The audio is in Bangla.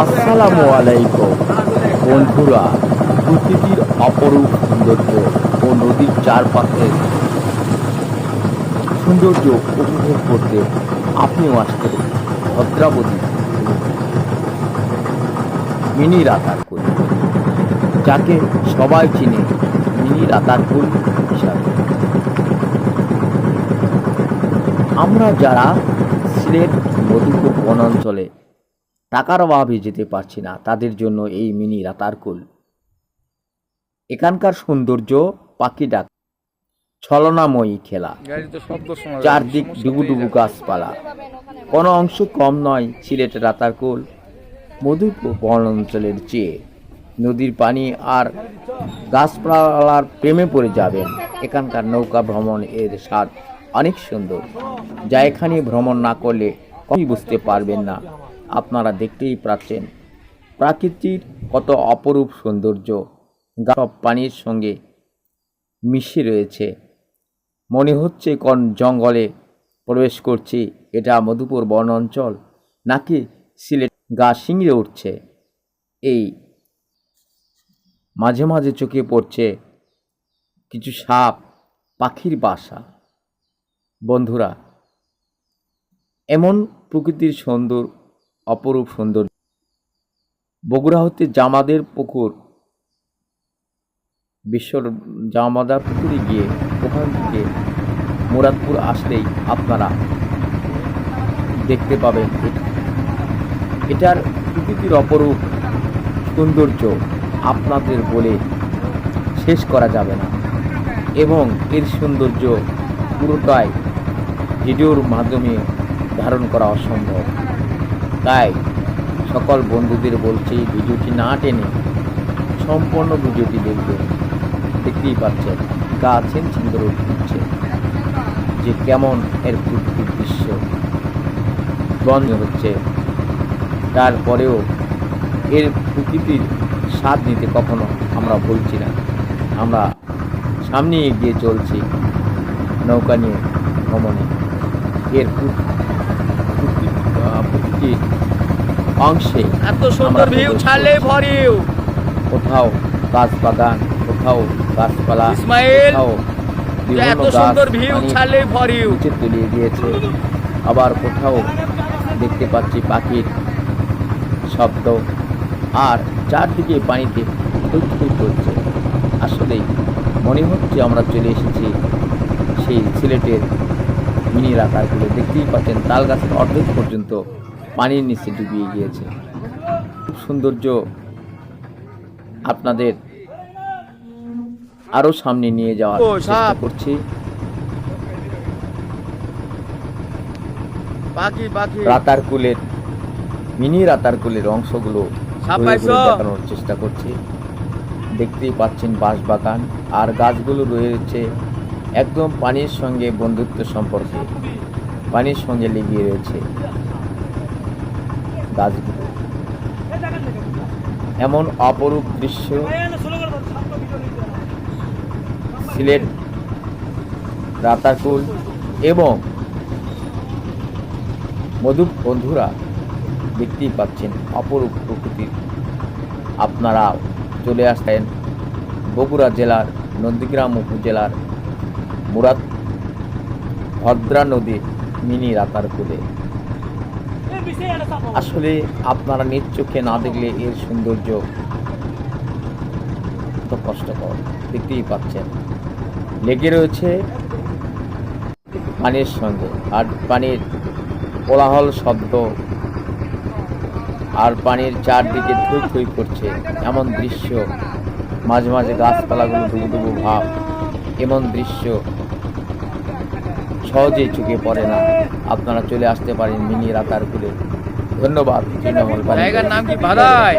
আসসালামু আলাইকুম। বন্ধুরা, প্রকৃতির অপরূপ সৌন্দর্য ও নদীর চারপাশে সৌন্দর্য উপভোগ করতে আপনিও আসতে ভদ্রাবতী মিনি রাতারকুল, যাকে সবাই চিনে মিনি রাতার রাতারকুল হিসাবে। আমরা যারা সিলেট মধুপুর বনাঞ্চলে টাকার অভাবে যেতে পারছি না তাদের জন্য এই মিনি রাতারকুল। এখানকার সৌন্দর্য পাখি ডাক ছলনাময়ী খেলা। চারদিক সমস্যা ডুবু ডুবু গাছপালা। কোনো অংশ কম নয় সিলেটের রাতারকুল মধুপুর বনাঞ্চলের চেয়ে। নদীর পানি আর গাছপালার প্রেমে পড়ে যাবেন। এখানকার নৌকা ভ্রমণ এর স্বাদ অনেক সুন্দর। যা এখানে ভ্রমণ না করলে কখনই বুঝতে পারবেন না। আপনারা দেখতেই পাচ্ছেন, প্রাকৃতির কত অপরূপ সৌন্দর্য। সব পানির সঙ্গে মিশে রয়েছে। মনে হচ্ছে কোন জঙ্গলে প্রবেশ করছি। এটা মধুপুর বন অঞ্চল, নাকি সিলেট গা শিংড়ে উঠছে। এই মাঝে মাঝে চোখে পড়ছে কিছু সাপ, পাখির বাসা। বন্ধুরা এমন প্রকৃতির সুন্দর, অপরূপ সৌন্দর্য বগুড়া হতে জামাদের পুকুর। বিশ্বর জামাদার পুকুরে গিয়ে ওখান থেকে মুরাদপুর আসলেই আপনারা দেখতে পাবেন এটা। এটার প্রকৃতির অপরূপ সৌন্দর্য আপনাদের বলে শেষ করা যাবে না। এবং এর সৌন্দর্য পুরোটাই ভিডিওর মাধ্যমে ধারণ করা অসম্ভব। তাই সকল বন্ধুদের বলছি, ভিডিওটি না টেনে সম্পূর্ণ ভিডিওটি দেখবেন। দেখতেই পাচ্ছেন, গা সুন্দর উঠছে যে কেমন এর প্রকৃতির দৃশ্য। বন্ধ হচ্ছে। তারপরেও এর প্রকৃতির স্বাদ নিতে কখনো আমরা বলছি না। আমরা সামনে এগিয়ে চলছি নৌকা নিয়ে ভ্রমণে। এর অংশে এত সুন্দর ভিউ প্রবেশ ছাড়লে করছি। ভরিউ কোথাও গাছ বাগান কোথাও গাছপালা ইসমাইল, এত সুন্দর ভিউ পানির ছাড়লে ভরিউ তলিয়ে গিয়েছে। আবার কোথাও দেখতে পাচ্ছি পাখির শব্দ। আর চারদিকে পানিতে থই করছে আসলেই মনে হচ্ছে আমরা চলে এসেছি সেই সিলেটের মিনি রাখারগুলো দেখতেই পাচ্ছেন তাল গাছের অর্ধেক পর্যন্ত পানির নিচে ডুবিয়ে গিয়েছে খুব সৌন্দর্য আপনাদের আরও সামনে নিয়ে যাওয়ার চেষ্টা। করছি রাতারকুলের মিনি রাতারকুলের অংশগুলো ঘুরে পাইছো? ঘুরে দেখানোর চেষ্টা করছি দেখতেই পাচ্ছেন বাঁশ বাগান আর গাছগুলো রয়েছে একদম পানির সঙ্গে বন্ধুত্ব সম্পর্কে, পানির সঙ্গে লেগে রয়েছে গাছগুলো। এমন অপরূপ দৃশ্য সিলেট, রাতাকুল এবং মধু বন্ধুরা দেখতেই পাচ্ছেন অপরূপ প্রকৃতির। আপনারা চলে আসতেন বগুড়া জেলার নন্দীগ্রাম উপজেলার মুরাদ ভদ্রা নদীর মিনি রাতার কুলে। আসলে আপনারা নিজ চোখে না দেখলে এর সৌন্দর্য তো কষ্টকর, দেখতেই পাচ্ছেন। লেগে রয়েছে পানির সঙ্গে, আর পানির কোলাহল শব্দ, আর পানির চারদিকে থই থই করছে এমন দৃশ্য, মাঝে মাঝে গাছপালাগুলো ডুবু ডুবু ভাব, এমন দৃশ্য। সহজেই চোখে পড়ে না। আপনারা চলে আসতে পারেন মিনি রাতারপুরে ধন্যবাদ তৃণমূল। জায়গার নাম কি বাদাই